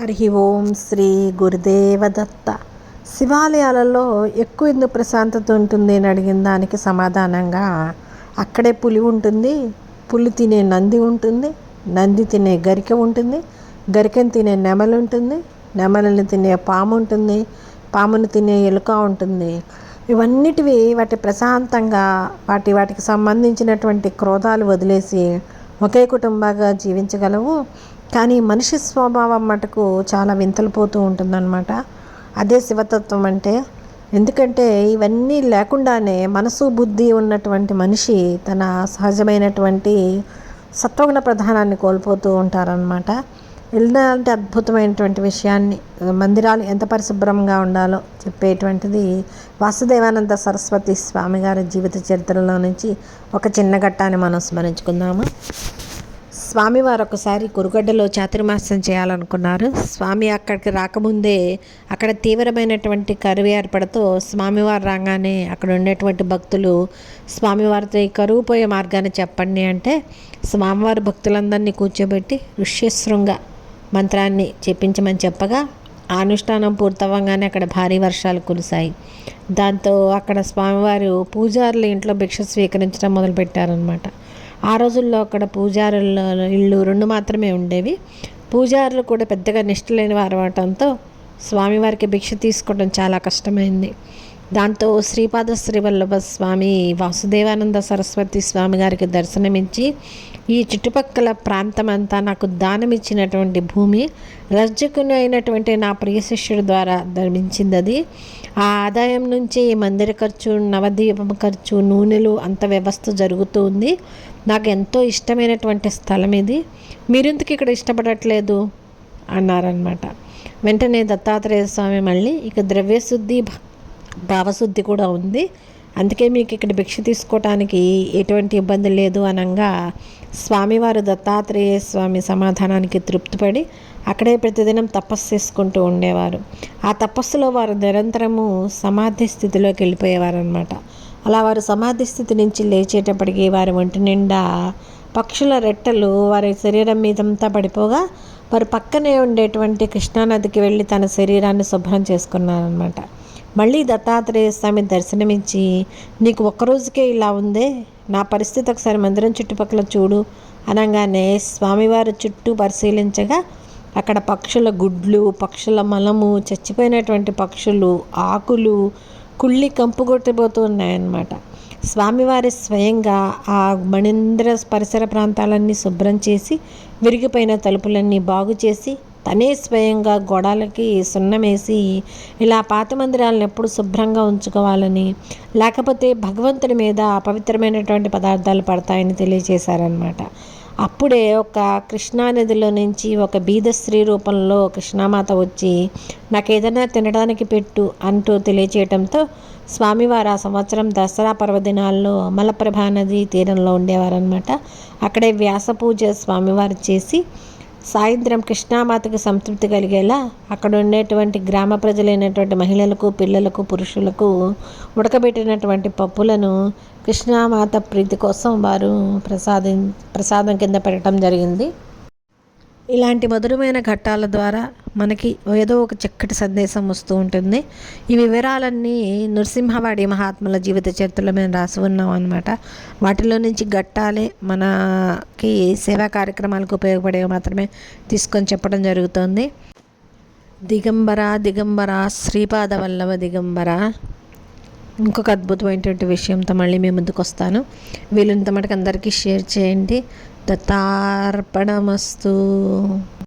హరి ఓం శ్రీ గురుదేవ దత్త శివాలయాలలో ఎక్కువ ఎందుకు ప్రశాంతత ఉంటుంది అని అడిగిన దానికి సమాధానంగా అక్కడే పులి ఉంటుంది పులి తినే నంది ఉంటుంది నంది తినే గరిక ఉంటుంది గరికను తినే నెమలు ఉంటుంది నెమలని తినే పాము ఉంటుంది పామును తినే ఎలుక ఉంటుంది. ఇవన్నిటివి వాటి ప్రశాంతంగా వాటి వాటికి సంబంధించినటువంటి క్రోధాలు వదిలేసి ఒకే కుటుంబంగా జీవించగలవు. కానీ మనిషి స్వభావం మటుకు చాలా వింతలు పోతూ ఉంటుందన్నమాట. అదే శివతత్వం అంటే ఎందుకంటే ఇవన్నీ లేకుండానే మనసు బుద్ధి ఉన్నటువంటి మనిషి తన సహజమైనటువంటి సత్వగుణ ప్రధానాన్ని కోల్పోతూ ఉంటారనమాట ఇలాంటి అద్భుతమైనటువంటి విషయాన్ని మందిరాలు ఎంత పరిశుభ్రంగా ఉండాలో చెప్పేటువంటిది వాసుదేవానంద సరస్వతి స్వామి గారి జీవిత చరిత్రలో నుంచి ఒక చిన్న ఘట్టాన్ని మనం స్మరించుకుందాము. స్వామివారు ఒకసారి కురుగడ్డలో చాతుర్మాసం చేయాలనుకున్నారు. స్వామి అక్కడికి రాకముందే అక్కడ తీవ్రమైనటువంటి కరువు ఏర్పడతో స్వామివారు రాగానే అక్కడ ఉండేటువంటి భక్తులు స్వామివారితో ఈ కరువు పోయే మార్గాన్ని చెప్పండి అంటే స్వామివారి భక్తులందరినీ కూర్చోబెట్టి ఋష్యశృంగ మంత్రాన్ని చెప్పించమని చెప్పగా అనుష్ఠానం పూర్తవ్వగానే అక్కడ భారీ వర్షాలు కురిశాయి. దాంతో అక్కడ స్వామివారు పూజారులు ఇంట్లో భిక్ష స్వీకరించడం మొదలుపెట్టారనమాట ఆ రోజుల్లో అక్కడ పూజారుల ఇళ్ళు రెండు మాత్రమే ఉండేవి. పూజారులు కూడా పెద్దగా నిష్ట లేని వారు అవటంతో స్వామివారికి భిక్ష తీసుకోవడం చాలా కష్టమైంది. దాంతో శ్రీపాద శ్రీవల్లభ స్వామి వాసుదేవానంద సరస్వతి స్వామి గారికి దర్శనమిచ్చి ఈ చుట్టుపక్కల ప్రాంతమంతా నాకు దానం ఇచ్చినటువంటి భూమి రజ్జకుని అయినటువంటి నా ప్రియ శిష్యుడి ద్వారా ధర్మించింది అది ఆ ఆదాయం నుంచి ఈ మందిర ఖర్చు నవదీపం ఖర్చు నూనెలు అంత వ్యవస్థ జరుగుతూ ఉంది. నాకు ఎంతో ఇష్టమైనటువంటి స్థలం ఇది. మీరెందుకు ఇక్కడ ఇష్టపడట్లేదు? అన్నారనమాట వెంటనే దత్తాత్రేయ స్వామి మళ్ళీ ఇక ద్రవ్యశుద్ధి భావశుద్ధి కూడా ఉంది. అందుకే మీకు ఇక్కడ భిక్ష తీసుకోవటానికి ఎటువంటి ఇబ్బంది లేదు అనగా స్వామివారు దత్తాత్రేయ స్వామి సమాధానానికి తృప్తిపడి అక్కడే ప్రతిదినం తపస్సు చేసుకుంటూ ఉండేవారు. ఆ తపస్సులో వారు నిరంతరము సమాధి స్థితిలోకి వెళ్ళిపోయేవారనమాట అలా వారు సమాధి స్థితి నుంచి లేచేటప్పటికి వారి ఒంటి నిండా పక్షుల రెట్టలు వారి శరీరం మీదంతా పడిపోగా వారు పక్కనే ఉండేటువంటి కృష్ణానదికి వెళ్ళి తన శరీరాన్ని శుభ్రం చేసుకున్నారనమాట మళ్ళీ దత్తాత్రేయ స్వామి దర్శనమిచ్చి నీకు ఒక్కరోజుకే ఇలా ఉందే? నా పరిస్థితి ఒకసారి మందిరం చుట్టుపక్కల చూడు అనగానే స్వామివారి చుట్టూ పరిశీలించగా అక్కడ పక్షుల గుడ్లు పక్షుల మలము చచ్చిపోయినటువంటి పక్షులు ఆకులు కుళ్ళి కంపు కొట్టిపోతున్నాయన్నమాట స్వామివారి స్వయంగా ఆ మణీంద్ర పరిసర ప్రాంతాలన్నీ శుభ్రం చేసి విరిగిపోయిన తలుపులన్నీ బాగు చేసి తనే స్వయంగా గోడలకి సున్నమేసి ఇలా పాత మందిరాలను ఎప్పుడు శుభ్రంగా ఉంచుకోవాలని లేకపోతే భగవంతుడి మీద అపవిత్రమైనటువంటి పదార్థాలు పడతాయని తెలియజేశారనమాట అప్పుడే ఒక కృష్ణానదిలో నుంచి ఒక బీద స్త్రీ రూపంలో కృష్ణామాత వచ్చి నాకు ఏదైనా తినడానికి పెట్టు అంటూ తెలియచేయటంతో స్వామివారు ఆ సంవత్సరం దసరా పర్వదినాల్లో మలప్రభా నది తీరంలో ఉండేవారనమాట అక్కడే వ్యాస పూజ స్వామివారు చేసి సాయంత్రం కృష్ణామాతకు సంతృప్తి కలిగేలా అక్కడ ఉండేటువంటి గ్రామ ప్రజలైనటువంటి మహిళలకు పిల్లలకు పురుషులకు ఉడకబెట్టినటువంటి పప్పులను కృష్ణామాత ప్రీతి కోసం వారు ప్రసాదం ప్రసాదం కింద పెట్టడం జరిగింది. ఇలాంటి మధురమైన ఘట్టాల ద్వారా మనకి ఏదో ఒక చక్కటి సందేశం వస్తూ ఉంటుంది. ఈ వివరాలన్నీ నృసింహవాడి మహాత్ముల జీవిత చరిత్రలో మేము రాసి ఉన్నాం అనమాట వాటిలో నుంచి ఘట్టాలే మనకి సేవా కార్యక్రమాలకు ఉపయోగపడేవి మాత్రమే తీసుకొని చెప్పడం జరుగుతుంది. దిగంబర దిగంబర శ్రీపాద వల్లవ దిగంబర. ఇంకొక అద్భుతమైనటువంటి విషయంతో మళ్ళీ మేము ముందుకు వస్తాను. వీలుంత మటుకు అందరికీ షేర్ చేయండి. దత్తార్పణమస్తు.